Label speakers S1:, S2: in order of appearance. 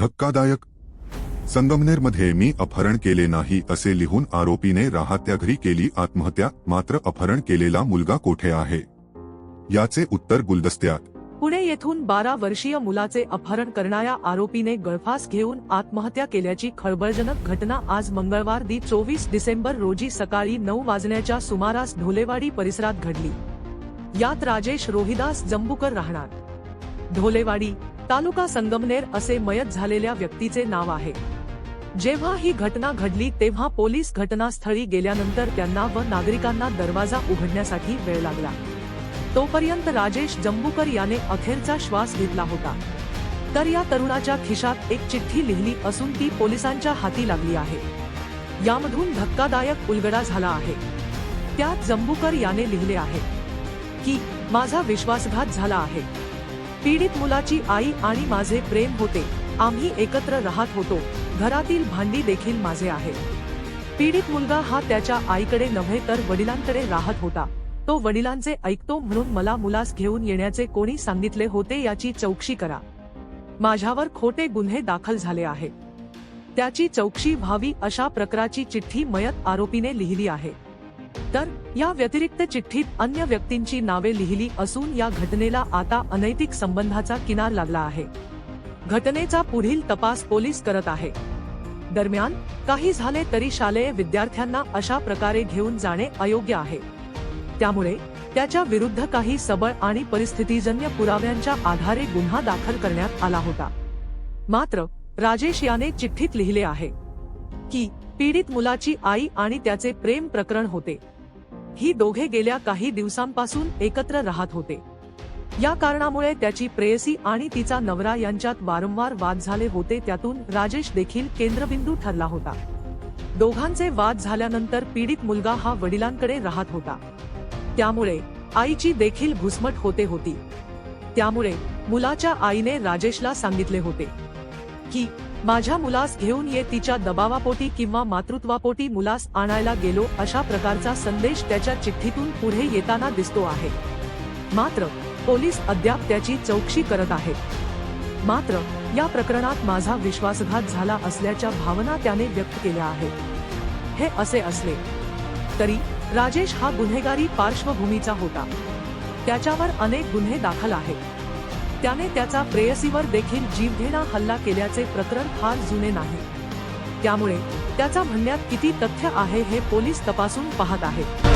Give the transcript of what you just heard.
S1: धक्कादायक. संगमनेरमध्ये मी अपहरण केले नाही असे लिहून आरोपीने राहत्या घरी केली आत्महत्या मात्र अपहरण केलेला मुलगा कोठे आहे? याचे उत्तर गुलदस्त्यात.
S2: पुणे येथून बारा वर्षीय मुलाचे अपहरण करणाऱ्या आरोपीने गळफास घेऊन आत्महत्या केल्याची खळबळजनक घटना आज मंगळवार दि चोवीस डिसेंबर रोजी सकाळी नऊ वाजण्याच्या सुमारास ढोलेवाडी परिसरात घडली. यात राजेश रोहिदास जंबुकर राहणार. ढोलेवाडी तालुका संगमनेर असे मयत झालेल्या व्यक्तीचे नाव आहे. जेव्हा ही घटना घडली तेव्हा पोलीस घटनास्थळी गेल्यानंतर त्यांना व नागरिकांना दरवाजा उघडण्यासाठी वेळ लागला. तोपर्यंत राजेश जंबुकर याने अखेरचा श्वास घेतला होता. तर या तरुणाच्या खिशात एक चिठ्ठी लिहिली असून ती पोलिसांच्या हाती लागली आहे. यामधून धक्कादायक उलगडा झाला आहे. त्यात जंबुकर याने लिहिले आहे की माझा विश्वासघात झाला आहे. पीडित मुलाची आई आणि माझे प्रेम होते. आम्ही एकत्र राहत होतो. घरातील भांडी देखील माझे आहे पीडित मुलगा हा त्याच्या आईकडे नव्हे तर वडिलांकडे राहत होता. तो वडिलांचे ऐकतो म्हणून मला मुलास घेऊन येण्याचे कोणी सांगितले होते याची चौकशी करा. माझ्यावर खोटे गुन्हे दाखल झाले आहे त्याची चौकशी व्हावी अशा प्रकारची चिठ्ठी मयत आरोपीने लिहिली आहे. तर या व्यतिरिक्त चिठ्ठीत अन्य व्यक्तींची नावे लिहिली असून या घटनेला आता अनैतिक संबंधाचा किनार लागला आहे. घटनेचा पुढील तपास पोलीस करत आहे. दरम्यान काही झाले तरी शालेय विद्यार्थ्यांना अशा प्रकारे घेऊन जाणे अयोग्य आहे. त्यामुळे त्याच्या विरुद्ध काही सबळ आणि परिस्थितीजन्य पुराव्यांच्या आधारे गुन्हा दाखल करण्यात आला होता. मात्र राजेश याने चिठ्ठीत लिहिले आहे की पीडित मुलाची आई आणि त्याचे प्रेम प्रकरण होते. ही दोघे गेल्या काही दिवसांपासून एकत्र राहत होते. या कारणामुळे त्याची प्रेयसी आणि तिचा नवरा यांच्यात वारंवार वाद झाले होते त्यातून राजेश देखील केंद्रबिंदू ठरला होता. दोघांचे वाद झाल्यानंतर पीडित मुलगा हा वडिलांकडे राहत होता. त्यामुळे आईची देखील घुसमट होते होती. त्यामुळे मुलाच्या आईने राजेशला सांगितले होते. की माझ्या मुलास घेऊन ये तिच्या दबावापोटी किंवा मातृत्वापोटी मुलास आणायला गेलो अशा प्रकारचा संदेश त्याच्या चिठ्ठीतून पुढे येताना दिसतो आहे. मात्र पोलीस अद्याप त्याची चौकशी करत आहेत मात्र या प्रकरणात माझा विश्वासघात झाला असल्याच्या भावना त्याने व्यक्त केल्या आहेत. हे असे असले तरी राजेश हा गुन्हेगारी पार्श्वभूमीचा होता. त्याच्यावर अनेक गुन्हे दाखल आहेत. त्याने त्याचा प्रेयसीवर देखील जीवघेणा हल्ला केल्याचे प्रकरण फार जुने नाही. त्यामुळे त्याचा म्हणण्यात किती तथ्य आहे हे पोलीस तपासून पाहत आहेत.